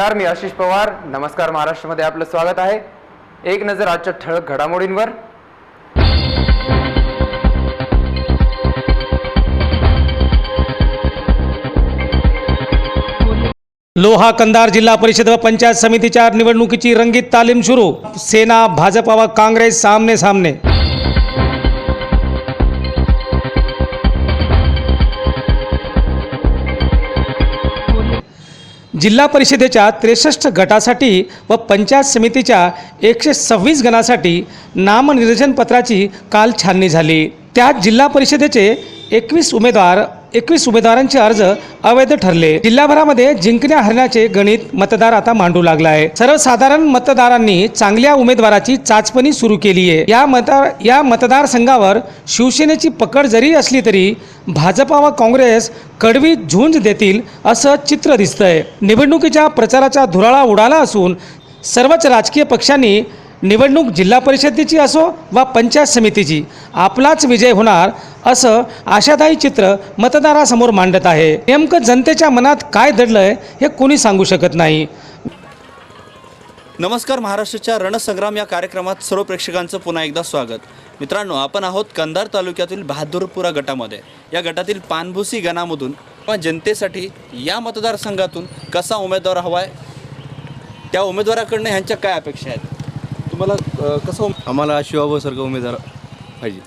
नमस्कार मी आशिष पवार. नमस्कार महाराष्ट्रामध्ये आपलं स्वागत आहे. एक नजर आजच्या ठळक घडामोडींवर. लोहा कंधार जिल्हा परिषद व पंचायत समितीच्या निवडणुकीची रंगीत तालीम सुरू. सेना भाजपा व काँग्रेस सामने सामने जिल्हा परिषदेच्या त्रेसष्ट गटासाठी व पंचायत समितीच्या एकशे सव्वीस गणासाठी नामनिर्देशनपत्राची काल छाननी झाली. त्यात जिल्हा परिषदेचे एकवीस उमेदवार एकवीस उमेदवारांचे अर्ज अवैध ठरले. जिल्हाभरामध्ये जिंकण्या हरण्याचे गणित मतदार आता मांडू लागला आहे. सर्वसाधारण मतदारांनी चांगल्या उमेदवाराची चाचपणी सुरू केली आहे. या मतदार या मतदारसंघावर शिवसेनेची पकड जरी असली तरी भाजपा व काँग्रेस कडवी झुंज देतील असं चित्र दिसतंय. निवडणुकीच्या प्रचाराचा धुराळा उडाला असून सर्वच राजकीय पक्षांनी निवडणूक जिल्हा परिषदेची असो वा पंचायत समितीची आपलाच विजय होणार असं आशादायी चित्र मतदारासमोर मांडत आहे. नेमकं जनतेच्या मनात काय दडलंय हे कोणी सांगू शकत नाही. नमस्कार महाराष्ट्राच्या रणसंग्राम या कार्यक्रमात सर्व प्रेक्षकांचं पुन्हा एकदा स्वागत. मित्रांनो आपण आहोत कंधार तालुक्यातील बहादूरपुरा गटामध्ये. या गटातील पानभुसी गणामधून किंवा जनतेसाठी या मतदारसंघातून कसा उमेदवार हवा आहे त्या उमेदवाराकडनं ह्यांच्या काय अपेक्षा आहेत? तुम्हाला अ, कसं उम- आम्हाला शिवाभाऊसारखा उमेदवार पाहिजे.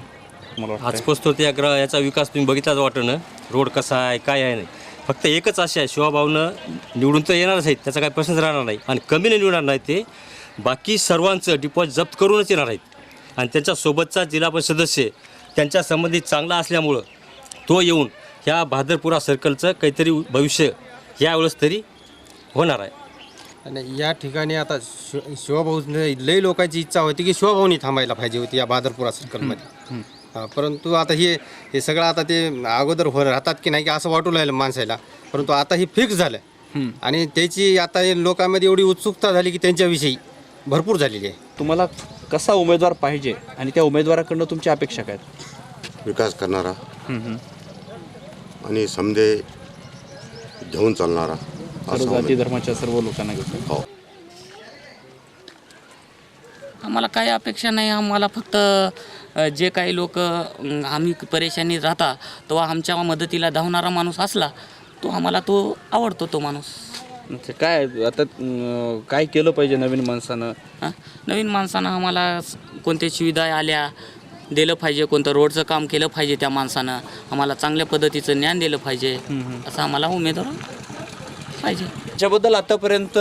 मला वाटतं आजपास तो त्या ग्र याचा विकास तुम्ही बघितलाच वाटतं ना? रोड कसा आहे काय आहे नाही. फक्त एकच असे आहे शिवाभाऊनं निवडून तर येणारच आहेत त्याचा काही प्रश्नच राहणार नाही. आणि कमी नाही निवडणार नाही ते बाकी सर्वांचं डिपॉझिट जप्त करूनच येणार आहेत. आणि त्यांच्यासोबतचा जिल्हा परिषद सदस्य त्यांच्या संबंधित चांगला असल्यामुळं तो येऊन ह्या भादरपुरा सर्कलचं काहीतरी भविष्य यावेळेस तरी होणार आहे. आणि या ठिकाणी आता शिव शिवभाऊ लई लोकांची इच्छा होती की शिवभाऊनी थांबायला पाहिजे होती या बादरपुरा सर्कलमध्ये. हा, परंतु आता हे हे सगळं आता ते अगोदर हो राहतात की नाही की असं वाटू लागलं माणसाला परंतु आता हे फिक्स झालं. आणि त्याची आता हे लोकांमध्ये एवढी उत्सुकता झाली की त्यांच्याविषयी भरपूर झालेली आहे. तुम्हाला कसा उमेदवार पाहिजे आणि त्या उमेदवाराकडनं तुमच्या अपेक्षा काय? आहेत? विकास करणारा आणि समजे घेऊन चालणारा. सर्व जाती धर्माच्या सर्व लोकांना हो. आम्हाला काही अपेक्षा नाही आम्हाला फक्त जे काही लोक आम्ही परेशानी राहता तेव्हा आमच्या मदतीला धावणारा माणूस असला तो आम्हाला तो आवडतो तो माणूस. अच्छा, काय आता अं, काय केलं पाहिजे नवीन माणसानं? हां? नवीन माणसानं आम्हाला स- कोणत्या सुविधा आल्या दिलं पाहिजे कोणतं रोडचं काम केलं पाहिजे त्या माणसानं आम्हाला चांगल्या पद्धतीचं ज्ञान दिलं पाहिजे असं आम्हाला उमेदवार पाहिजे. ज्याबद्दल आतापर्यंत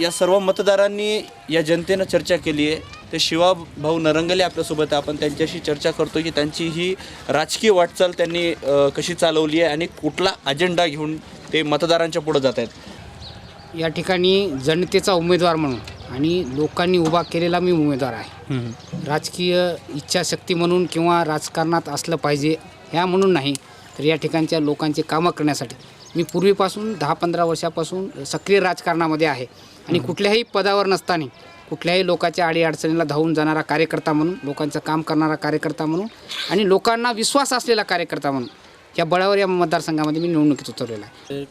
या सर्व मतदारांनी या जनतेनं चर्चा केली आहे. ते शिवाभाऊ नरंगले आपल्यासोबत आहे. आपण त्यांच्याशी चर्चा करतो की त्यांची ही राजकीय वाटचाल त्यांनी कशी चालवली आहे आणि कुठला अजेंडा घेऊन ते मतदारांच्या पुढे जात आहेत. या ठिकाणी जनतेचा उमेदवार म्हणून आणि लोकांनी उभा केलेला मी उमेदवार आहे. राजकीय इच्छाशक्ती म्हणून किंवा राजकारणात असलं पाहिजे ह्या म्हणून नाही तर या ठिकाणच्या लोकांचे कामं करण्यासाठी मी पूर्वीपासून दहा पंधरा वर्षापासून सक्रिय राजकारणामध्ये आहे. आणि कुठल्याही पदावर नसताना कुठल्याही लोकांच्या अडीअडचणीला धावून जाणारा कार्यकर्ता म्हणून लोकांचं काम करणारा कार्यकर्ता म्हणून आणि लोकांना विश्वास असलेला कार्यकर्ता म्हणून या बळावर या मतदारसंघामध्ये मी निवडणुकीत उतरलेला आहे.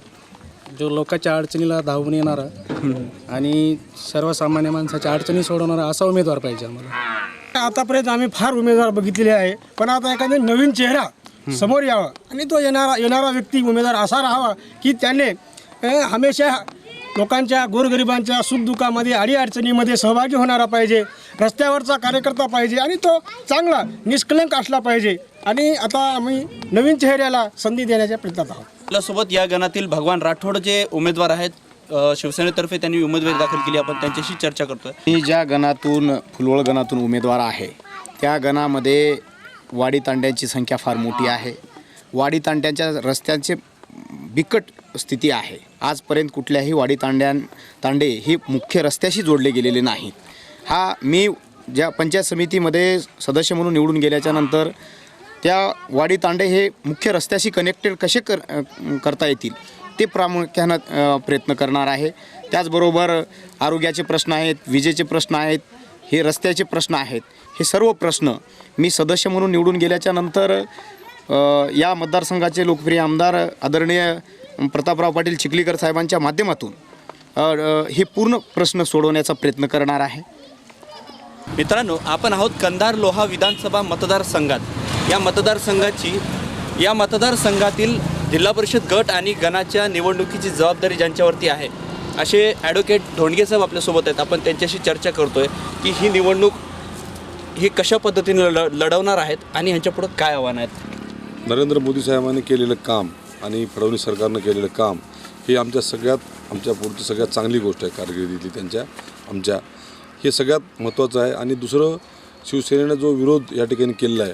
जो लोकांच्या अडचणीला धावून येणारा आणि सर्वसामान्य माणसाच्या अडचणी सोडवणारा असा उमेदवार पाहिजे आम्हाला. आतापर्यंत आम्ही फार उमेदवार बघितलेले आहे पण आता एखादा नवीन चेहरा समोर यावा. आणि तो येणारा येणारा व्यक्ती उमेदवार असा राहावा की त्याने हमेशा लोकांच्या गोरगरिबांच्या सुखदुःखामध्ये अडीअडचणीमध्ये सहभागी होणारा पाहिजे रस्त्यावरचा कार्यकर्ता पाहिजे आणि तो चांगला निष्कलंक असला पाहिजे. आणि आता आम्ही नवीन चेहऱ्याला संधी देण्याच्या प्रयत्नात आहोत. आपल्यासोबत या गणातील भगवान राठोड जे उमेदवार आहेत शिवसेनेतर्फे त्यांनी उमेदवारी दाखल केली आपण त्यांच्याशी चर्चा करतोय. मी ज्या गणातून फुलवळ गणातून उमेदवार आहे त्या गणामध्ये वाडी तांड्यांची संख्या फार मोठी आहे. वाडी तांड्यांच्या रस्त्यांचे बिकट स्थिती आहे. आजपर्यंत कुठल्याही वाडी तांड्यां तांडे हे मुख्य रस्त्याशी जोडले गेलेले नाहीत. हा मी ज्या पंचायत समितीमध्ये सदस्य म्हणून निवडून गेल्याच्यानंतर त्या वाडी तांडे हे मुख्य रस्त्याशी कनेक्टेड कसे कर करता येतील ते प्रामुख्यानं प्रयत्न करणार आहे. त्याचबरोबर आरोग्याचे प्रश्न आहेत विजेचे प्रश्न आहेत हे रस्त्याचे प्रश्न आहेत. हे सर्व प्रश्न मी सदस्य म्हणून निवडून गेल्याच्यानंतर या मतदारसंघाचे लोकप्रिय आमदार आदरणीय प्रतापराव पाटील चिखलीकर साहेबांच्या माध्यमातून हे पूर्ण प्रश्न सोडवण्याचा प्रयत्न करणार आहे. मित्रांनो आपण आहोत कंधार लोहा विधानसभा मतदारसंघात. या मतदारसंघाची या मतदारसंघातील जिल्हा परिषद गट आणि गणाच्या निवडणुकीची जबाबदारी ज्यांच्यावरती आहे असे ॲडव्होकेट धोंडगे साहेब आपल्यासोबत आहेत. आपण त्यांच्याशी चर्चा करतोय की ही निवडणूक हे कशा पद्धतीने लढ लढवणार आहेत आणि ह्यांच्यापुढं काय आव्हान आहेत? नरेंद्र मोदी साहेबांनी केलेलं काम आणि फडणवीस सरकारनं केलेलं काम हे आमच्या सगळ्यात आमच्या पुढची सगळ्यात चांगली गोष्ट आहे कारकिर्दीतली त्यांच्या आमच्या. हे सगळ्यात महत्त्वाचं आहे आणि दुसरं शिवसेनेनं जो विरोध या ठिकाणी केलेला आहे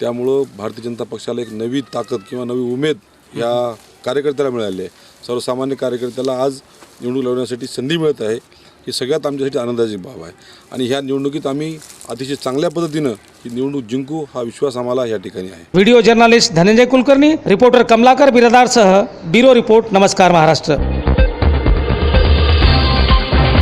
त्यामुळं भारतीय जनता पक्षाला एक नवी ताकद किंवा नवी उमेद या कार्यकर्त्याला मिळाली आहे. सर्वसामान्य कार्यकर्त्याला आज निवडणूक लढवण्यासाठी संधी मिळत आहे. ही सगळ्यात आमच्यासाठी आनंदाची बाब आहे. आणि ह्या निवडणुकीत आम्ही अतिशय चांगल्या पद्धतीनं ही निवडणूक जिंकू हा विश्वास आम्हाला या ठिकाणी आहे. Video journalist Dhananjay Kulkarni reporter Kamalakar बिरादारसह bureau report नमस्कार महाराष्ट्र.